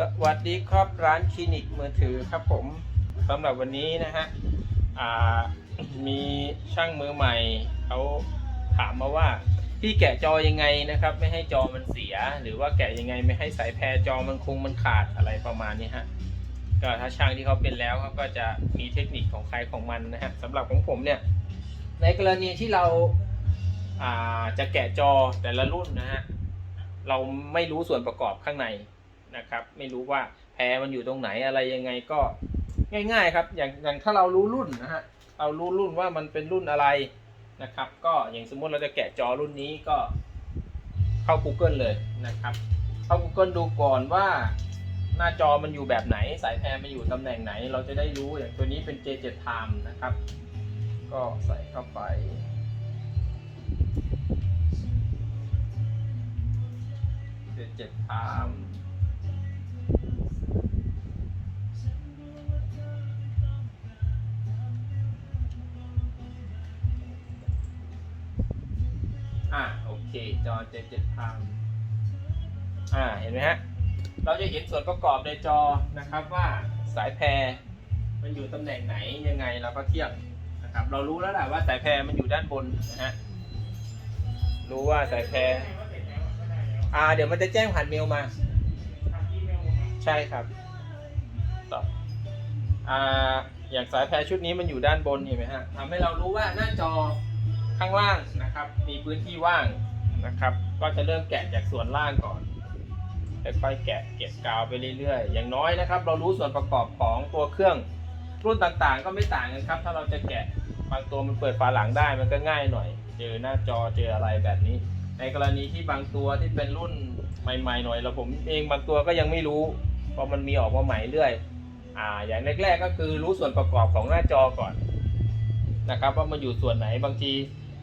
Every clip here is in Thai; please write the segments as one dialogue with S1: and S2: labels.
S1: สวัสดีครับร้านคลินิกมือถือครับผมสำหรับวันนี้นะฮะมีช่างมือใหม่เขาถามมาว่าพี่แกะจอยังไงนะครับ ไม่ให้จอมันเสีย หรือว่าแกะยังไงไม่ให้สายแพรจอมันคงมันขาดอะไรประมาณนี้ฮะก็ถ้าช่างที่เขาเป็นแล้วเขาก็จะมีเทคนิคของใครของมันนะฮะสำหรับของผมเนี่ยในกรณีที่เราจะแกะจอแต่ละรุ่นนะฮะเราไม่รู้ส่วนประกอบข้างใน นะครับ ไม่รู้ว่าแพรมันอยู่ตรงไหนอะไรยังไงก็ง่าย ๆ ครับ อย่างอย่างถ้าเรารู้รุ่นนะฮะเรารู้รุ่นว่ามันเป็นรุ่นอะไรนะครับ ก็อย่างสมมติเราจะแกะจอรุ่นนี้ก็เข้า Google เลยนะครับ เข้า Google ดูก่อนว่าหน้าจอมันอยู่แบบไหน สายแพรมันอยู่ตำแหน่งไหน เราจะได้รู้อย่างตัวนี้เป็น J7 Time นะครับ ก็ใส่เข้าไป J7 Time อะโอเค จอเจ็ดเจ็ดพันอ่าเห็นไหมฮะ เราจะเห็นส่วนประกอบในจอนะครับว่าสายแพรมันอยู่ตำแหน่งไหนยังไงเราก็เทียบนะครับ เรารู้แล้วแหละว่าสายแพรมันอยู่ด้านบนนะฮะรู้ว่าสายแพรอ่า เดี๋ยวมันจะแจ้งผ่านเมลมา ใช่ครับต่ออ่าอย่างสายแพรชุดนี้มันอยู่ด้านบนเห็นไหมฮะทำให้เรารู้ว่าหน้าจอ ข้างล่างนะครับ มีพื้นที่ว่างนะครับ ก็จะเริ่มแกะจากส่วนล่างก่อนค่อยๆแกะเก็บกาวไปเรื่อยๆ อย่างน้อยนะครับ เรารู้ส่วนประกอบของตัวเครื่องรุ่นต่างๆ ก็ไม่ต่างกันครับ ถ้าเราจะแกะบางตัวมันเปิดฝาหลังได้มันก็ง่ายหน่อย เจอหน้าจอเจออะไรแบบนี้ ในกรณีที่บางตัวที่เป็นรุ่นใหม่ๆหน่อยเราผมเองบางตัวก็ยังไม่รู้เพราะมันมีออกมาใหม่เรื่อยอ่าอย่างแรกๆก็คือรู้ส่วนประกอบของหน้าจอก่อนนะครับว่ามันอยู่ส่วนไหนบางที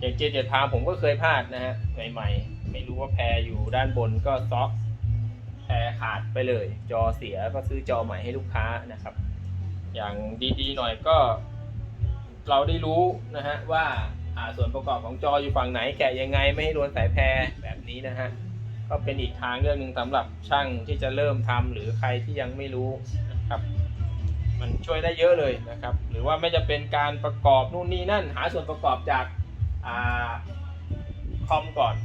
S1: อย่างเจเจทามผมก็เคยพลาดนะฮะใหม่ๆ ไม่รู้ว่าแพรอยู่ด้านบนก็ซ็อกแพรขาดไปเลย จอเสียก็ซื้อจอใหม่ให้ลูกค้านะครับ อย่างดีๆหน่อยก็ เราได้รู้นะฮะว่าอ่าส่วนประกอบของจออยู่ฝั่งไหนแกะยังไงไม่ให้โดนสายแพรแบบนี้นะฮะก็เป็นอีกทางเรื่องหนึ่งสำหรับช่างที่จะเริ่มทำหรือใครที่ยังไม่รู้นะครับ มันช่วยได้เยอะเลยนะครับ หรือว่าไม่จะเป็นการประกอบนู่นนี่นั่น หาส่วนประกอบจาก คอมก่อน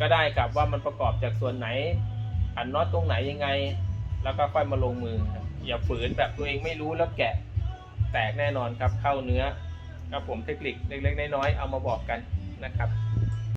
S1: ก็ได้ครับว่ามันประกอบจากส่วนไหน อันน็อตตรงไหนยังไง แล้วก็ค่อยมาลงมือครับอย่าฝืนแบบตัวเองไม่รู้แล้วแกะแตกแน่นอนครับเข้าเนื้อครับผมเทคนิคเล็กๆน้อยๆเอามาบอกกันนะครับ